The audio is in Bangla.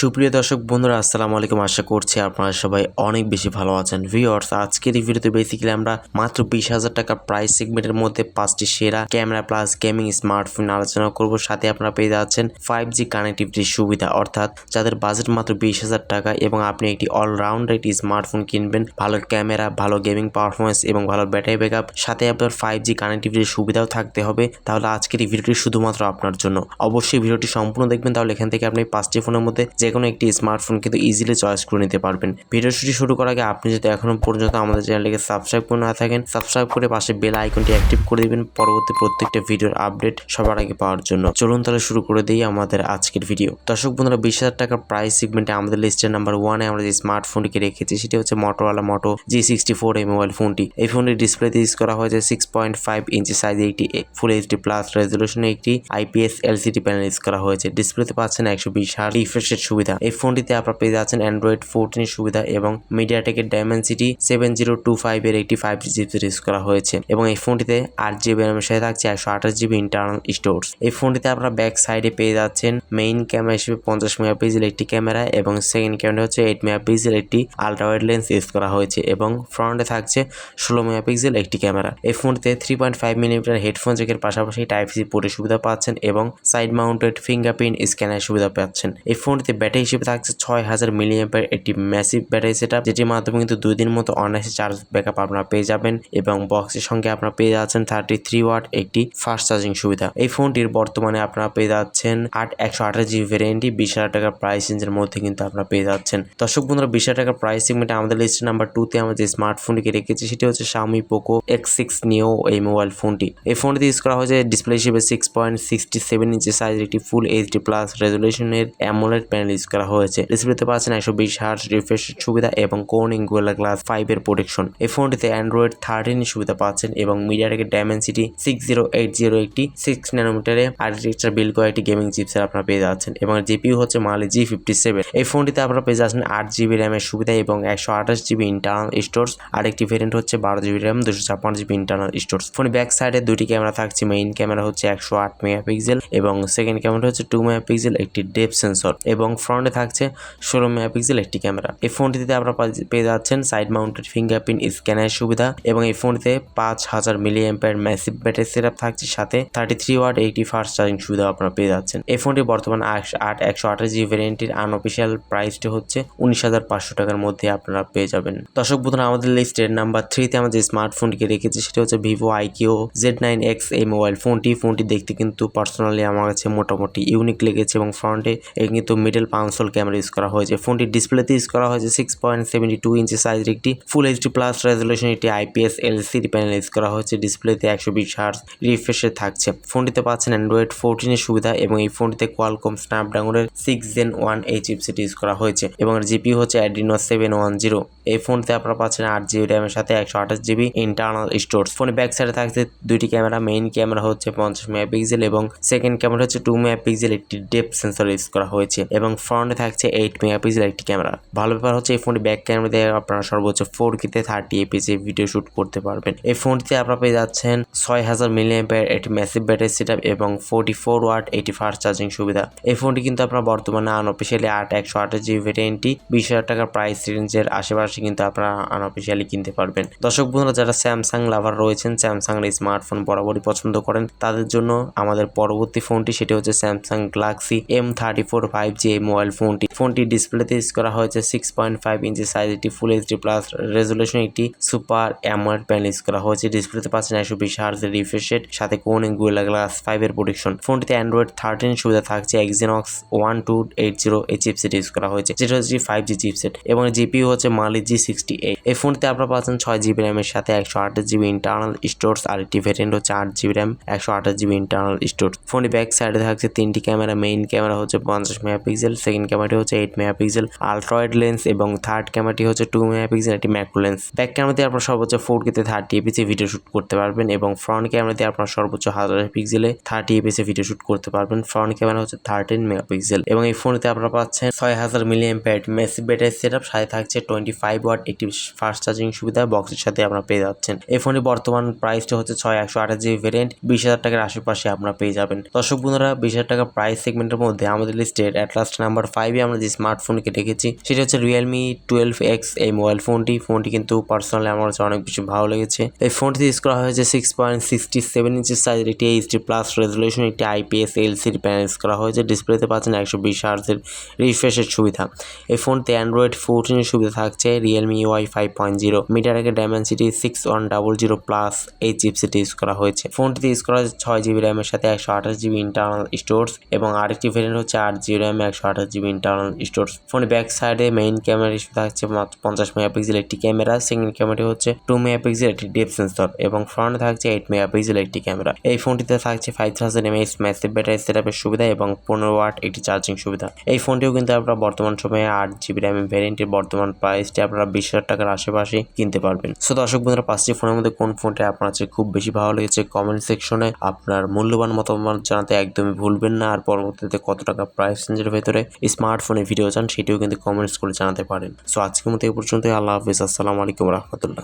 সুপ্রিয় দর্শক বন্ধুরা, আসসালামু আলাইকুম। আশা করছি আপনারা সবাই অনেক বেশি ভালো আছেন। ভিউয়ার্স আজকের এই ভিডিওতে বেসিক্যালি আমরা মাত্র বিশ হাজার টাকা প্রাইস সেগমেন্টের মধ্যে পাঁচটি সেরা ক্যামেরা প্লাস গেমিং স্মার্টফোন আলোচনা করব। সাথে আপনারা পেয়ে যাচ্ছেন ফাইভ জি কানেক্টিভিটির সুবিধা। অর্থাৎ যাদের বাজেট মাত্র বিশ হাজার টাকা এবং আপনি একটি অলরাউন্ডার একটি স্মার্টফোন কিনবেন, ভালো ক্যামেরা ভালো গেমিং পারফরমেন্স এবং ভালো ব্যাটারি ব্যাকআপ সাথে আপনার ফাইভ জি কানেক্টিভিটির সুবিধাও থাকতে হবে। তাহলে আজকের এই ভিডিওটি শুধুমাত্র আপনার জন্য। অবশ্যই ভিডিওটি সম্পূর্ণ দেখবেন। তাহলে এখান থেকে আপনি পাঁচটি ফোনের মধ্যে যে কোনো একটি স্মার্টফোন কিন্তু ইজিলি চয়েস করে নিতে পারবেন। ভিডিওটি শুরু করার আগে আপনি যদি এখনও পর্যন্ত আমাদের চ্যানেলটিকে সাবস্ক্রাইব করে না থাকেন সাবস্ক্রাইব করে পাশে বেল আইকনটি অ্যাক্টিভ করে দিবেন। পরবর্তী প্রত্যেকটা ভিডিওর আপডেট সবার আগে পাওয়ার জন্য। চলুন তাহলে শুরু করে দিই আমাদের আজকের ভিডিও দর্শক বন্ধুরা, বিশ হাজার টাকার প্রাইস সেগমেন্টে আমাদের লিস্টের নাম্বার ওয়ানে আমরা যে স্মার্টফোনটিকে রেখেছি, সেটি হচ্ছে মোটোওয়ালা মোটো জি সিক্সটি ফোর এই মোবাইল ফোনটি এই ফোনটি ডিসপ্লেতে ইউজ করা হয়েছে সিক্স পয়েন্ট ফাইভ ইঞ্চি সাইজে একটি ফুল এইচডি প্লাস রেজলিউশনে একটি আইপিএস এলসিডি প্যানেল ইউজ করা হয়েছে। ডিসপ্লেতে পাচ্ছেন একশো বিশ হার্ট রিফ্রেশের এই ফোনটিতে আপনারা পেয়ে যাচ্ছেন অ্যান্ড্রয়েড ফোরটিনের সুবিধা এবং মিডিয়াটেকের Dimensity seven zero two five এর একটি ফাইভ জি চিপসেট ইউজ করা হয়েছে এবং এই ফোনটিতে আট জিবি র্যামের সাথে থাকছে একশো আঠাশ জিবি ইন্টারনাল স্টোরস এই ফোনটিতে আপনারা ব্যাক সাইডে পেয়ে যাচ্ছেন মেইন ক্যামেরা হিসেবে পঞ্চাশ মেগাপিক্সেল একটি ক্যামেরা এবং সেকেন্ড ক্যামেরা হচ্ছে এইট মেগাপিক্সেল একটি আলট্রা ওয়াইড লেন্স ইউজ করা হয়েছে এবং ফ্রন্টে থাকছে ষোলো মেগাপিক্সেল একটি ক্যামেরা এই ফোনটিতে three point five millimetre headphone জ্যাকের পাশাপাশি টাইপ সি পোর্টের সুবিধা পাচ্ছেন এবং সাইড মাউন্টেড ফিঙ্গারপ্রিন্ট স্ক্যানের সুবিধা পাচ্ছেন। এই ফোনটিতে ব্যাটারি হিসেবে থাকছে ছয় হাজার মিলিয়ামের একটি ম্যাসিভ ব্যাটারি সেট যেটির মাধ্যমে কিন্তু দুই দিন মতো অনায়াসে চার্জ ব্যাকআপ আপনারা পেয়ে যাবেন এবং বক্সের সঙ্গে আপনারা পেয়ে যাচ্ছেন থার্টি থ্রি ওয়াট একটি ফাস্ট চার্জিং সুবিধা। এই ফোনটির বর্তমানে আপনারা পেয়ে যাচ্ছেন আট, একশো আঠাশ জিবি ভ্যারিয়েন্টটি বিশ হাজার টাকার প্রাইস রেঞ্জের মধ্যে কিন্তু আপনারা পেয়ে যাচ্ছেন। দর্শক বন্ধুরা, বিশ হাজার টাকার প্রাইস সেগমেন্টে আমাদের লিস্ট নাম্বার টুতে আমরা যে স্মার্টফোনটিকে রেখেছি, সেটি হচ্ছে শাওমি পোকো এক্স সিক্স নিও এই মোবাইল ফোনটি এই ফোনটিতে ইউজ করা হয়েছে ডিসপ্লে হিসেবে six point sixty seven inch সাইজের একটি ফুল এইচডি প্লাস রেজলিউশনের অ্যামোলেড প্যানেল ইউজ করা হয়েছে। ডিসপ্লেতে পাচ্ছেন একশো বিশ হার্স রিফ্রেশ সুবিধা এবং কোর্নিং গোয়েলা গ্লাস ফাইভ এর প্রোটেকশন এই ফোনটিতে অ্যান্ড্রয়েড থার্টিন সুবিধা পাচ্ছেন এবং media মিডিয়াটেকের Dimensity six zero eight zero একটি সিক্স ন্যানোমিটারে আর্কিটেকচার বিল কয়েকটি গেমিং চিপসের আপনারা পেয়ে যাচ্ছেন এবং জিপিউ হচ্ছে মালি জি ফিফটি সেভেন এই ফোনটিতে আপনারা পেয়ে যাচ্ছেন আট জিবি র্যামের সুবিধা এবং একশো আঠাশ জিবি ইন্টারনাল স্টোর্স আর একটি ভেরিয়েন্ট হচ্ছে বারো জিবি র্যাম দুশো ছাপ্পান্ন জিবি ইন্টারনাল স্টোরস ফোনের ব্যাক সাইডে দুটি ক্যামেরা থাকছে। মেইন ক্যামেরা হচ্ছে একশো আট মেগাপিক্সেল এবং সেকেন্ড ক্যামেরা হচ্ছে টু মেগাপিক্সেল, একটি ডেপ সেন্সর এবং ফ্রন্টে থাকছে ষোলো মেগাপিক্সেল একটি ক্যামেরা। এই ফোনটিতে আপনারা পেয়ে যাচ্ছেন সাইড মাউন্টেড ফিঙ্গারপ্রিন্ট স্ক্যানের সুবিধা এবং এই ফোনটিতে পাঁচ হাজার milliampere massive battery setup থাকছে। সাথে থার্টি থ্রি ওয়াট এইটি ফাস্ট চার্জিং সুবিধা আপনারা পেয়ে যাচ্ছেন। এই ফোনটি বর্তমানে আট একশো আঠাশ জিবি ভ্যারিয়েন্টটির আনঅফিসিয়াল প্রাইসটি হচ্ছে উনিশ হাজার পাঁচশো টাকার মধ্যে আপনারা পেয়ে যাবেন। দর্শক বন্ধুরা, আমাদের লিস্টের নাম্বার থ্রিতে আমরা যে স্মার্টফোনটিকে রেখেছি সেটা হচ্ছে Vivo iQOO Z nine X এই মোবাইল ফোনটি ফোনটি দেখতে কিন্তু পার্সোনালি আমার কাছে মোটামুটি ইউনিক লেগেছে এবং ফ্রন্টে কিন্তু মিডল পাউন্সল ক্যামেরা ইউজ করা হয়েছে। ফোনটি ডিসপ্লেতে ইউজ করা হয়েছে six point seventy two inch সাইজের একটি ফুল এইচডি প্লাস রেজলিউশন একটি আইপিএস এলসিডি প্যানেল ইউজ করা হয়েছে। ডিসপ্লেতে একশো বিশ হার্স রিফ্রেশে থাকছে। ফোনটিতে পাচ্ছেন অ্যান্ড্রয়েড ফোরটিনের সুবিধা এবং এই ফোনটিতে কোয়ালকম স্ন্যাপড্রাগনের সিক্স জেন ওয়ান এই চিপসেট ইউজ করা হয়েছে এবং জিপি হচ্ছে অ্যাডিনো সেভেন ওয়ান জিরো এই ফোনতে আপনারা পাচ্ছেন আট জিবি র্যামের সাথে একশো আঠাশ জিবি ইন্টারনাল স্টোরস ফোনের ব্যাক সাইডে থাকছে দুইটি ক্যামেরা মেইন ক্যামেরা হচ্ছে পঞ্চাশ মেগাপিক্সেল এবং সেকেন্ড ক্যামেরা হচ্ছে টু মেগাপিক্সেল একটি ডেপ সেন্সর ইউজ করা হয়েছে এবং ফ্রন্টে থাকছে এইট মেগাপিক্সেল একটি ক্যামেরা। ভালো ব্যাপার হচ্ছে এই ফোনটি ব্যাক ক্যামেরা দিয়ে আপনারা সর্বোচ্চ ফোর কিতে থার্টি এপিসে ভিডিও শুট করতে পারবেন। এই ফোনটিতে আপনারা পেয়ে যাচ্ছেন ছয় হাজার মিলি এম্পায়ার একটি ম্যাসিভ ব্যাটারি সেট এবং ফোর্টি ফোর ওয়াট এইটি ফাস্ট চার্জিং সুবিধা। এই ফোনটি কিন্তু আপনারা বর্তমানে আনঅফিসিয়ালি আট, একশো আঠাশ জিবি ভ্যারিয়েন্টটি বিশ হাজার টাকার প্রাইস রেঞ্জের আশেপাশে কিন্তু আপনারা আনঅফিসিয়ালি কিনতে পারবেন। দর্শক বন্ধুরা, যারা স্যামসাং লাভার রয়েছেন স্যামসাং এর স্মার্টফোন বরাবরই পছন্দ করেন, তাদের জন্য আমাদের পরবর্তী ফোনটি সেটি হচ্ছে Samsung Galaxy M thirty four five G mobile ফোনটি। ফোনটি ডিসপ্লেতে ইউজ করা হয়েছে six point five inch size একটি ফুল এইচডি প্লাস রেজলিউশন একটি সুপার অ্যামোয়েড প্যানেল ইউজ করা হয়েছে। ডিসপ্লেতে পাচ্ছেন একশো বিশ হার্জের রিফ্রেশ সাথে কোন গুয়েলা গ্লাস ফাইভ এর প্রোটেকশন ফোনটিতে অ্যান্ড্রয়েড থার্টিন সুবিধা থাকছে Exynos one two eight zero এই চিপসেট ইউজ করা হয়েছে, যেটা হচ্ছে ফাইভ জি চিপসেট এবং জিপিউ হচ্ছে মালি জি সিক্সটি এইট এই ফোনটিতে আপনারা পাচ্ছেন ছয় জিবি র্যামের সাথে একশো আঠাশ জিবি ইন্টারনাল স্টোরস আর একটি ভেরিয়েন্ট হচ্ছে আট জিবি র্যাম একশো আঠাশ জিবি ইন্টারনাল স্টোর ফোনটি ব্যাক সাইডে থাকছে তিনটি ক্যামেরা মেইন ক্যামেরা হচ্ছে পঞ্চাশ মেগাপিক্সেল সেকেন্ড ক্যামেরাটি হচ্ছে eight megapixel ultra wide lens এবং থার্ড ক্যামেরাটি হচ্ছে টু মেগাপিক্সেল একটি ম্যাক্রো লেন্স ব্যাক ক্যামেরাতে আপনারা সর্বোচ্চ ফোর কেতে থার্টি এপিসে ভিডিও শুট করতে পারবেন এবং ফ্রন্ট ক্যামেরাতে আপনারা সর্বোচ্চ হাজার পিক্সেলে থার্টি এপিসে ভিডিও শুট করতে পারবেন। ফ্রন্ট ক্যামেরা হচ্ছে থার্টিন মেগাপিক্সেল এবং এই ফোনতে আপনারা পাচ্ছেন ছয় হাজার milliampere massive battery set up সাথে থাকছে টোয়েন্টি ফাইভ ওয়াট একটি ফাস্ট চার্জিং সুবিধা বক্সের সাথে আপনারা পেয়ে যাচ্ছেন। এই ফোনের বর্তমান প্রাইসটা হচ্ছে ছয় একশো আঠাশ জিবি ভেরিয়েন্ট বিশ হাজার টাকার আশেপাশে আপনারা পেয়ে যাবেন। দর্শক বন্ধুরা, বিশ হাজার টাকা প্রাইস সেগমেন্টের মধ্যে আমাদের লিস্টের অ্যাটলাস্ট নাম্বার নাম্বার ফাইভে আমরা যে স্মার্টফোনকে রেখেছি সেটা হচ্ছে রিয়েলমি টুয়েলভ এক্স এই মোবাইল ফোনটি ফোনটি কিন্তু পার্সোনালি আমার কাছে অনেক বেশি ভালো লেগেছে। এই ফোনটিতে ইউজ করা হয়েছে সিক্স পয়েন্ট সিক্সটি সেভেন ইঞ্চের সাইজের একটি এইচডি প্লাস রেজলিউশন একটি আইপিএস এলসিডি প্যানেল ইউজ করা হয়েছে। ডিসপ্লেতে পাচ্ছেন একশো বিশ হার্জের রিফ্রেশের সুবিধা। এই ফোনতে অ্যান্ড্রয়েড ফোরটিনের সুবিধা থাকছে Realme Y five point zero মিটারের Dimensity six one double zero plus এই চিপসেট ইউজ করা হয়েছে। ফোনটিতে ইউজ করা হয়েছে ছয় জিবি র্যামের সাথে একশো আঠাশ জিবি ইন্টারনাল স্টোরস এবং আরেকটি ভেরিয়েন্ট হচ্ছে আট জিবি র্যাম একশো আট আঠাশ জিবি ইন্টারনাল স্টোরস ফোনের ব্যাক সাইডে মেইন ক্যামেরা থাকছে মাত্র পঞ্চাশ মেগাপিক্সেল একটি ক্যামেরা সেকেন্ড ক্যামেরাটি হচ্ছে টু মেগাপিক্সেল একটি ডেপ সেন্সর এবং ফ্রন্টে থাকছে এইট মেগাপিক্সেল একটি ক্যামেরা এই ফোনটিতে থাকছে ফাইভ থাউজেন্ড এমএএস ম্যাসিভ ব্যাটারি সেটআপের সুবিধা এবং পনেরো ওয়াট একটি চার্জিং সুবিধা। এই ফোনটিও কিন্তু আপনারা বর্তমান সময়ে আট জিবি র্যাম ভ্যারিয়েন্টের বর্তমান প্রাইসটি আপনারা বিশ হাজার টাকার আশেপাশে কিনতে পারবেন। সো দর্শক বন্ধুরা, পাঁচটি ফোনের মধ্যে কোন ফোনটি আপনার কাছে খুব বেশি ভালো লেগেছে কমেন্ট সেকশনে আপনার মূল্যবান মতামত জানাতে একদমই ভুলবেন না। আর পরবর্তীতে কত টাকা প্রাইস রেঞ্জের ভেতরে স্মার্টফোনে ভিডিও চান, সেটিও কিন্তু কমেন্টস করে জানাতে পারেন। সো আজকের মতো এই পর্যন্তই। আল্লাহ হাফিজ। আসসালামু আলাইকুম রহমতুল্লাহ।